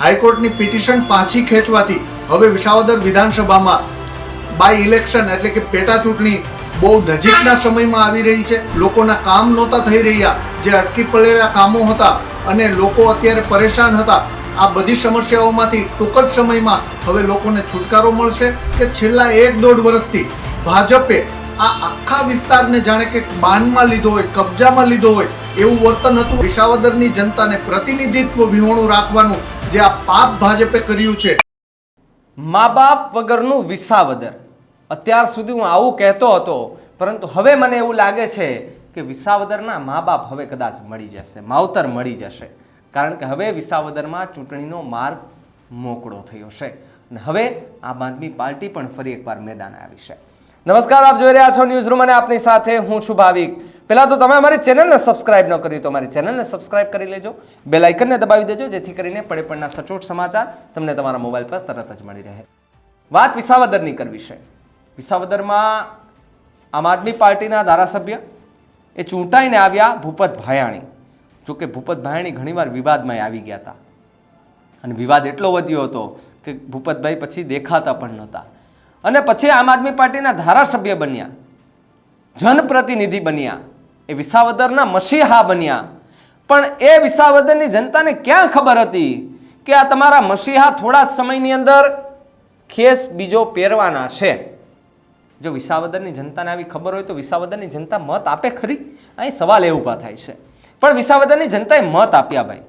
હાઈકોર્ટની petition પાછી ખેંચવાથી હવે વિસાવદર વિધાનસભામાં બાય ઇલેક્શન એટલે કે પેટા ચૂંટણી બહુ નજીકના સમયમાં આવી રહી છે. લોકોના કામ નહોતા થઈ રહ્યા. જે અટકી પડેલા કામો હતા અને લોકો અત્યારે પરેશાન હતા. આ બધી સમસ્યાઓમાંથી ટૂંક જ સમયમાં હવે લોકોને છુટકારો મળશે કે છેલ્લા એક દોઢ વર્ષથી ભાજપે આ આખા વિસ્તારને જાણે કે બાનમાં લીધો હોય, કબજામાં લીધો હોય એવું વર્તન હતું. વિસાવદરની જનતાને પ્રતિનિધિત્વ વિહોણું રાખવાનું જે આ પાપ ભાજપે કર્યું છે. મા બાપ વગરનું વિસાવદર. અત્યાર સુધી હું આવું કહેતો હતો, પરંતુ હવે મને એવું લાગે છે કે વિસાવદરના મા બાપ હવે કદાચ મળી જશે, માવતર મળી જશે. કારણ કે હવે વિસાવદરમાં ચૂંટણીનો માર્ગ મોકળો થયો છે. અને હવે આમ આદમી પાર્ટી પણ ફરી એકવાર મેદાન આવી છે. નમસ્કાર, આપ જોઈ રહ્યા છો ન્યૂઝ રૂમ અને આપની સાથે હું છું ભાવિક. પહેલાં તો તમે અમારી ચેનલને સબસ્ક્રાઇબ ન કરી તો અમારી ચેનલને સબસ્ક્રાઇબ કરી લેજો બે લાઇકનને દબાવી દેજો, જેથી કરીને પડે પડના સચોટ સમાચાર તમને તમારા મોબાઈલ પર તરત જ મળી રહે. વાત વિસાવદરની કરવી છે. વિસાવદરમાં આમ આદમી પાર્ટીના ધારાસભ્ય એ ચૂંટાઈને આવ્યા ભૂપત ભાયાણી. જોકે ભૂપત ભાયાણી ઘણીવાર વિવાદમાં આવી ગયા હતા. અને વિવાદ એટલો વધ્યો હતો કે ભૂપતભાઈ પછી દેખાતા પણ નહોતા. અને પછી આમ આદમી પાર્ટીના ધારાસભ્ય બન્યા, જનપ્રતિનિધિ બન્યા, એ વિસાવદરના મસીહા બન્યા. પણ એ વિસાવદરની જનતાને ક્યાં ખબર હતી કે આ તમારા મસીહા થોડા જ સમયની અંદર ખેસ બીજો પહેરવાના છે? જો વિસાવદરની જનતાને આવી ખબર હોય તો વિસાવદરની જનતા મત આપે ખરી? અહીં સવાલ એ ઊભા થાય છે. પણ વિસાવદરની જનતાએ મત આપ્યા ભાઈ.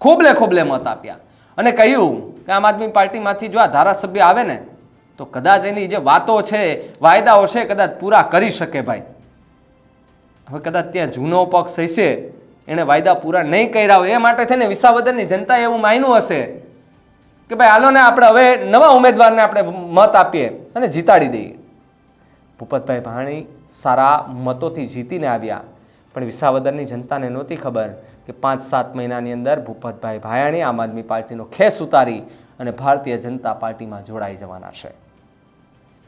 ખૂબલે ખૂબલે મત આપ્યા. અને કહ્યું કે આમ આદમી પાર્ટીમાંથી જો આ ધારાસભ્ય આવે ને તો કદાચ એની જે વાતો છે, વાયદાઓ છે, કદાચ પૂરા કરી શકે ભાઈ. હવે કદાચ ત્યાં જૂનો પક્ષ હશે, એણે વાયદા પૂરા નહીં કર્યા હોય, એ માટે થઈને વિસાવદરની જનતા એવું માન્યું હશે કે ભાઈ, હાલો ને આપણે હવે નવા ઉમેદવારને આપણે મત આપીએ અને જીતાડી દઈએ. ભૂપતભાઈ ભાણી સારા મતોથી જીતીને આવ્યા, પણ વિસાવદરની જનતાને નહોતી ખબર કે પાંચ સાત મહિનાની અંદર ભૂપતભાઈ ભાયાણી આમ આદમી પાર્ટીનો ખેસ ઉતારી અને ભારતીય જનતા પાર્ટીમાં જોડાઈ જવાના છે.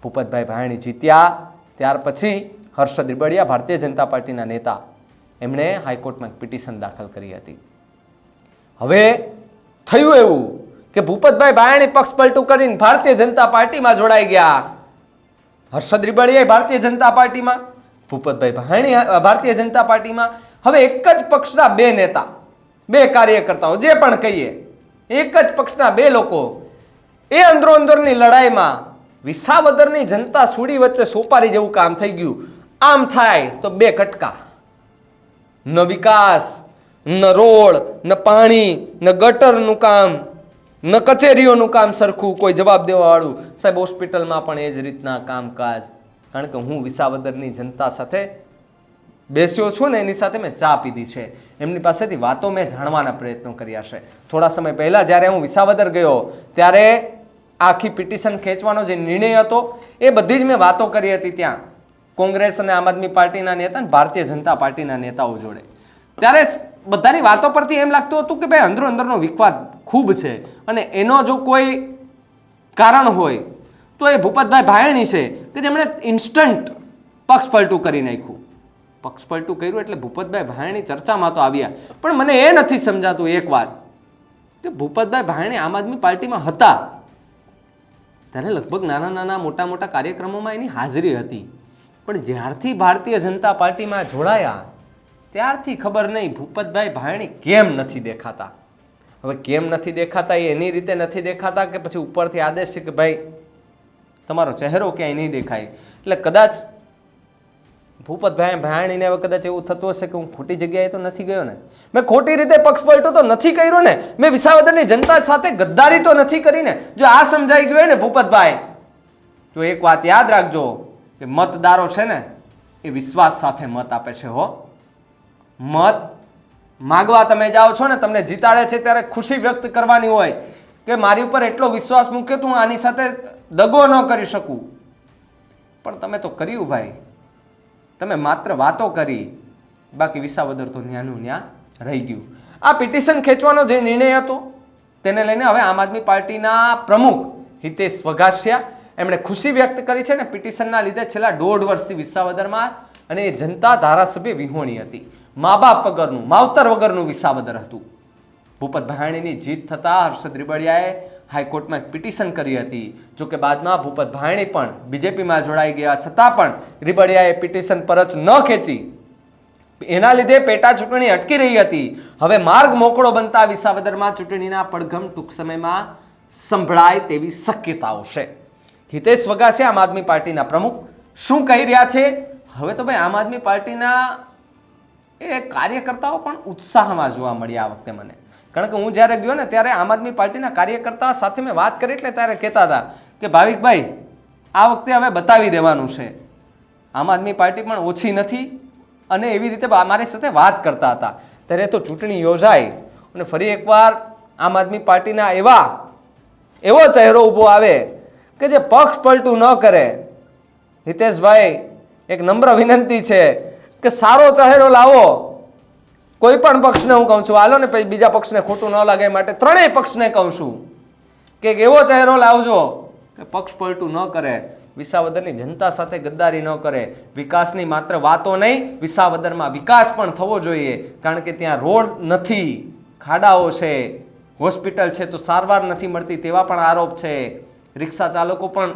ભૂપતભાઈ ભાયણી જીત્યા. ત્યાર પછી હર્ષદ રીબડિયા ભારતીય જનતા પાર્ટીના નેતા. એમણે હાઈકોર્ટમાં પિટિશન દાખલ કરી હતી. હવે થયું એવું કે ભૂપતભાઈ ભાયણી પક્ષ પલટું કરીને ભારતીય જનતા પાર્ટીમાં જોડાઈ ગયા. હર્ષદ રીબડિયા ભારતીય જનતા પાર્ટીમાં, ભૂપતભાઈ ભાણી ભારતીય જનતા પાર્ટીમાં. હવે એક જ પક્ષના બે નેતા, બે કાર્યકર્તાઓ, જે પણ કહીએ, એક જ પક્ષના બે લોકો, એ અંદરો અંદરની લડાઈમાં વિસાવદરની જનતા સુડી વચ્ચે સોપારી જેવું કામ થઈ ગયું. આમ થાય તો બે કટકા. ન વિકાસ, ન રોડ, ન પાણી, ન ગટરનું કામ, ન કચેરીઓનું કામ સરખું કોઈ જવાબ દેવાવાળું. સાહેબ, હોસ્પિટલમાં પણ એ જ રીતના કામકાજ. કારણ કે હું વિસાવદરની જનતા સાથે બેસ્યો છું ને એની સાથે મેં ચા પીધી છે. એમની પાસેથી વાતો મેં જાણવાના પ્રયત્નો કર્યા છે. થોડા સમય પહેલાં જ્યારે હું વિસાવદર ગયો, ત્યારે આખી પિટિશન ખેંચવાનો જે નિર્ણય હતો, એ બધી જ મેં વાતો કરી હતી ત્યાં. કોંગ્રેસ અને આમ આદમી પાર્ટીના નેતા અને ભારતીય જનતા પાર્ટીના નેતાઓ જોડે. ત્યારે બધાની વાતો પરથી એમ લાગતું હતું કે ભાઈ અંદરો અંદરનો વિખવાદ ખૂબ છે. અને એનો જો કોઈ કારણ હોય, તો એ ભૂપતભાઈ ભાયણી છે, કે જેમણે ઇન્સ્ટન્ટ પક્ષ પલટું કરી નાખ્યું. પક્ષ પલટું કર્યું એટલે ભૂપતભાઈ ભાયણી ચર્ચામાં તો આવ્યા. પણ મને એ નથી સમજાતું એક વાત, કે ભૂપતભાઈ ભાયણી આમ આદમી પાર્ટીમાં હતા. ત્યારે લગભગ નાના નાના મોટા મોટા કાર્યક્રમોમાં એની હાજરી હતી. પણ જ્યારથી ભારતીય જનતા પાર્ટીમાં જોડાયા, ત્યારથી ખબર નહીં ભૂપતભાઈ ભાયણી કેમ નથી દેખાતા. હવે કેમ નથી દેખાતા એ એની રીતે નથી દેખાતા કે પછી ઉપરથી આદેશ છે કે ભાઈ, તમારો ચહેરો ક્યાંય નહીં દેખાય. એટલે કદાચ ભૂપતભાઈ ભાયાણીને હવે કદાચ એવું થતું હશે કે હું ખોટી જગ્યાએ તો નથી ગયો ને? મેં ખોટી રીતે પક્ષ પલટો તો નથી કર્યો ને? મેં વિસાવદરની જનતા સાથે ગદ્દારી તો નથી કરીને જો આ સમજાઈ ગયું ને ભૂપતભાઈ તો એક વાત યાદ રાખજો કે મતદારો છે ને, એ વિશ્વાસ સાથે મત આપે છે હો. મત માગવા તમે જાઓ છો ને, તમને જીતાડે છે ત્યારે ખુશી વ્યક્ત કરવાની હોય કે મારી ઉપર એટલો વિશ્વાસ મૂક્યો તો હું આની સાથે દગો ન કરી શકું. પણ તમે તો કર્યું ભાઈ. તમે માત્ર વાતો કરી, બાકી વિસાવદર તો ન્યાનું ન્યા રહી ગયું. આ પિટિશન ખેંચવાનો જે નિર્ણય હતો, તેને લઈને હવે આમ આદમી પાર્ટીના પ્રમુખ હિતેશ વઘાસિયા એમણે ખુશી વ્યક્ત કરી છે ને પિટિશનના લીધે છેલ્લા દોઢ વર્ષથી વિસાવદરમાં અને એ જનતા ધારાસભ્ય વિહોણી હતી. મા બાપ વગરનું, માવતર વગરનું વિસાવદર હતું. ભૂપત ભાયાણીની જીત થતાં હર્ષદ રીબડિયાએ હાઈકોર્ટમાં એક પિટિશન કરી હતી, જો કે બાદમાં ભૂપત ભાયાણી પણ બીજેપીમાં જોડાઈ ગયા, છતાં પણ રીબડિયાએ પિટિશન પરત ન ખેંચી. એના લીધે પેટા ચૂંટણી અટકી રહી હતી. હવે માર્ગ મોકળો બનતા વિસાવદરમાં ચૂંટણીના પડઘમ ટૂંક સમયમાં સંભળાય તેવી શક્યતાઓ છે. હિતેશ વગાસે આમ આદમી પાર્ટીના પ્રમુખ. શું કહી રહ્યા છે? હવે તો ભાઈ આમ આદમી પાર્ટીના એ કાર્યકર્તાઓ પણ ઉત્સાહમાં જોવા મળ્યા આ વખતે મને. કારણ કે હું જ્યારે ગયો ને ત્યારે આમ આદમી પાર્ટીના કાર્યકર્તા સાથે મેં વાત કરી એટલે ત્યારે કહેતા હતા કે ભાવિકભાઈ આ વખતે હવે બતાવી દેવાનું છે. આમ આદમી પાર્ટી પણ ઓછી નથી અને એવી રીતે મારી સાથે વાત કરતા હતા. ત્યારે તો ચૂંટણી યોજાય અને ફરી એકવાર આમ આદમી પાર્ટીના એવા એવો ચહેરો ઊભો આવે કે જે પક્ષ પલટું ન કરે. હિતેશભાઈ, એક નમ્ર વિનંતી છે કે સારો ચહેરો લાવો. કોઈ પણ પક્ષને હું કહું છું, હાલો ને પછી બીજા પક્ષને ખોટું ન લાગે માટે ત્રણેય પક્ષને કહું છું. કે એવો ચહેરો લાવજો કે પક્ષ પલટું ન કરે, વિસાવદરની જનતા સાથે ગદ્દારી ન કરે, વિકાસની માત્ર વાતો નહીં, વિસાવદરમાં વિકાસ પણ થવો જોઈએ, કારણ કે ત્યાં રોડ નથી, ખાડાઓ છે, હોસ્પિટલ છે તો સારવાર નથી મળતી તેવા પણ આરોપ છે. રિક્ષા ચાલકો પણ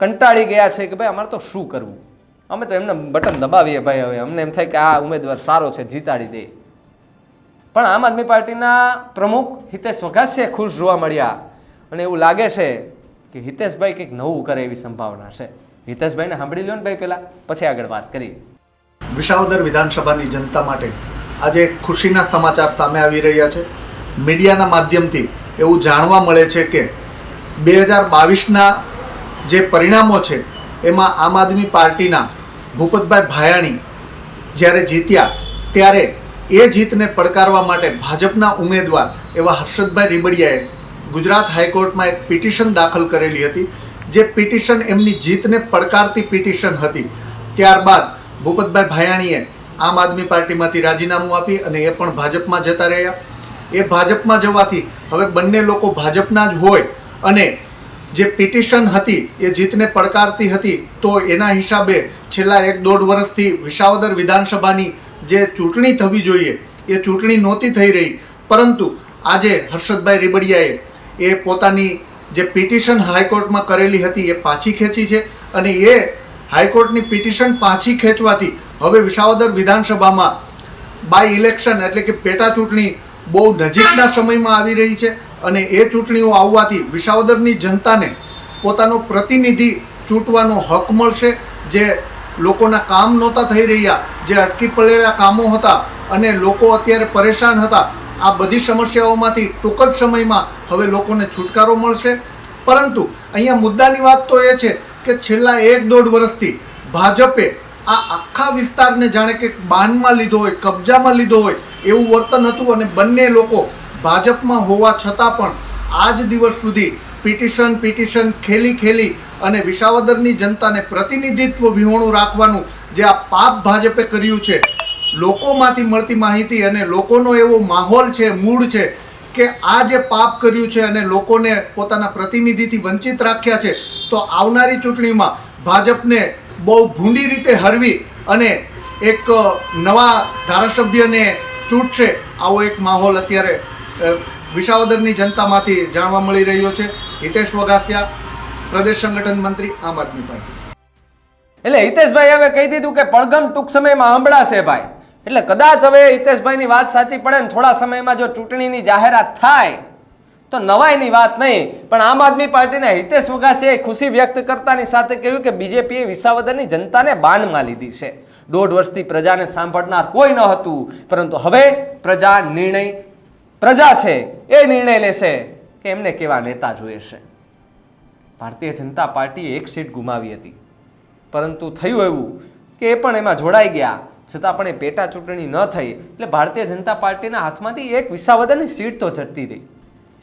કંટાળી ગયા છે કે ભાઈ અમારે તો શું કરવું? અમે તો એમને બટન દબાવીએ ભાઈ હવે, અમને એમ થાય કે આ ઉમેદવાર સારો છે, જીતાડી દે. પણ આમ આદમી પાર્ટીના પ્રમુખ હિતેશ વઘાસિયા ખુશ જોવા મળ્યા અને એવું લાગે છે કે હિતેશભાઈ કંઈક નવું કરે એવી સંભાવના છે. હિતેશભાઈને સાંભળી લો ને ભાઈ પહેલા, પછી આગળ વાત કરી વિસાવદર વિધાનસભાની જનતા માટે આજે ખુશીના સમાચાર સામે આવી રહ્યા છે. મીડિયાના માધ્યમથી એવું જાણવા મળે છે કે બે હજાર બાવીસના જે પરિણામો છે, એમાં આમ આદમી પાર્ટીના ભૂપતભાઈ ભાયાણી જ્યારે જીત્યા, ત્યારે એ જીતને પડકારવા માટે ભાજપના ઉમેદવાર એવા હર્ષદભાઈ રીબડિયાએ ગુજરાત હાઈકોર્ટમાં એક પિટિશન દાખલ કરેલી હતી, જે પિટિશન એમની જીતને પડકારતી પિટિશન હતી. ત્યારબાદ ભૂપતભાઈ ભાયાણીએ આમ આદમી પાર્ટીમાંથી રાજીનામું આપી અને એ પણ ભાજપમાં જતા રહ્યા. એ ભાજપમાં જવાથી હવે બંને લોકો ભાજપના જ હોય અને જે પિટિશન હતી એ જીતને પડકારતી હતી તો એના હિસાબે છેલ્લા એક દોઢ વર્ષથી વિસાવદર વિધાનસભાની જે ચૂંટણી થવી જોઈએ, એ ચૂંટણી નહોતી થઈ રહી. પરંતુ આજે હર્ષદભાઈ રીબડિયાએ એ પોતાની જે પિટિશન હાઈકોર્ટમાં કરેલી હતી, એ પાછી ખેંચી છે અને એ હાઈકોર્ટની પિટિશન પાછી ખેંચવાથી હવે વિસાવદર વિધાનસભામાં બાય ઇલેક્શન એટલે કે પેટા ચૂંટણી બહુ નજીકના સમયમાં આવી રહી છે અને એ ચૂંટણીઓ આવવાથી વિસાવદરની જનતાને પોતાનો પ્રતિનિધિ ચૂંટવાનો હક મળશે, જે લોકોના કામ નહોતા થઈ રહ્યા, જે અટકી પડેલા કામો હતા અને લોકો અત્યારે પરેશાન હતા, આ બધી સમસ્યાઓમાંથી ટૂંક જ સમયમાં હવે લોકોને છુટકારો મળશે. પરંતુ અહીંયા મુદ્દાની વાત તો એ છે કે છેલ્લા એક દોઢ વર્ષથી ભાજપે આ આખા વિસ્તારને જાણે કે બાનમાં લીધો હોય, કબજામાં લીધો હોય એવું વર્તન હતું અને બંને લોકો ભાજપમાં હોવા છતાં પણ આજ દિવસ સુધી પિટિશન પિટિશન ખેલી ખેલી અને વિસાવદરની જનતાને પ્રતિનિધિત્વ વિહોણું રાખવાનું જે આ પાપ ભાજપે કર્યું છે, લોકોમાંથી મળતી માહિતી અને લોકોનો એવો માહોલ છે મૂળ છે કે આ જે પાપ કર્યું છે અને લોકોને પોતાના પ્રતિનિધિથી વંચિત રાખ્યા છે, તો આવનારી ચૂંટણીમાં ભાજપને બહુ ભૂંડી રીતે હરવી અને એક નવા ધારાસભ્યને ચૂંટશે આવો એક માહોલ અત્યારે વિસાવદરની જનતામાંથી જાણવા મળી રહ્યો છે. હિતેશ વઘાસિયા પ્રદેશ સંગઠન મંત્રી આમ આદમી પાર્ટી. એટલે હિતેશભાઈ હવે કહી દીધું કે પડઘમ ટૂંક સમયમાં સાંભળાશે ભાઈ. એટલે કદાચ હવે હિતેશભાઈની વાત સાચી પડે ને થોડા સમયમાં જો ચૂંટણીની જાહેરાત થાય, તો નવાઈની વાત નહીં. પણ આમ આદમી પાર્ટીના હિતેશ વઘાસીએ ખુશી વ્યક્ત કરતાની સાથે કહ્યું કે બીજેપીએ વિસાવદરની જનતાને બાનમાં લીધી છે. દોઢ વર્ષથી પ્રજાને સાંભળનાર કોઈ ન હતું, પરંતુ હવે પ્રજા નિર્ણય, પ્રજા છે, એ નિર્ણય લેશે કે એમને કેવા નેતા જોઈએ છે. ભારતીય જનતા પાર્ટીએ એક સીટ ગુમાવી હતી. પરંતુ થયું એવું કે એ પણ એમાં જોડાઈ ગયા. છતાં પણ એ પેટા ચૂંટણી ન થઈ. એટલે ભારતીય જનતા પાર્ટીના હાથમાંથી એક વિસાવદનની સીટ તો જતી રહી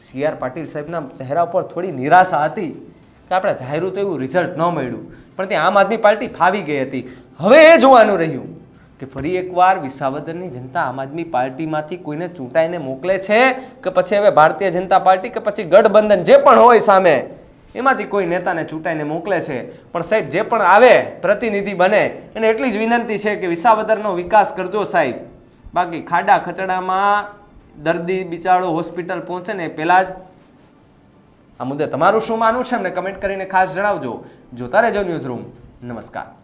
સી આર પાટીલ સાહેબના ચહેરા પર થોડી નિરાશા હતી કે આપણે ધાર્યું તો એવું રિઝલ્ટ ન મળ્યું. પણ તે આમ આદમી પાર્ટી ફાવી ગઈ હતી. હવે એ જોવાનું રહ્યું કે ફરી એકવાર વિસાવદરની જનતા આમ આદમી પાર્ટીમાંથી કોઈને ચૂંટાઈને મોકલે છે કે પછી હવે ભારતીય જનતા પાર્ટી કે પછી ગઠબંધન જે પણ હોય સામે એમાંથી કોઈ નેતાને ચૂંટાઈને મોકલે છે. પણ સાહેબ, જે પણ આવે, પ્રતિનિધિ બને અને એટલી જ વિનંતી છે કે વિસાવદરનો વિકાસ કરજો સાહેબ. બાકી ખાડા ખચડામાં દર્દી બિચારો હોસ્પિટલ પહોંચે ને પહેલાં જ. આ મુદ્દે તમારું શું માનવું છે? અમને કમેન્ટ કરીને ખાસ જણાવજો. જોતા રહેજો ન્યૂઝ રૂમ. નમસ્કાર.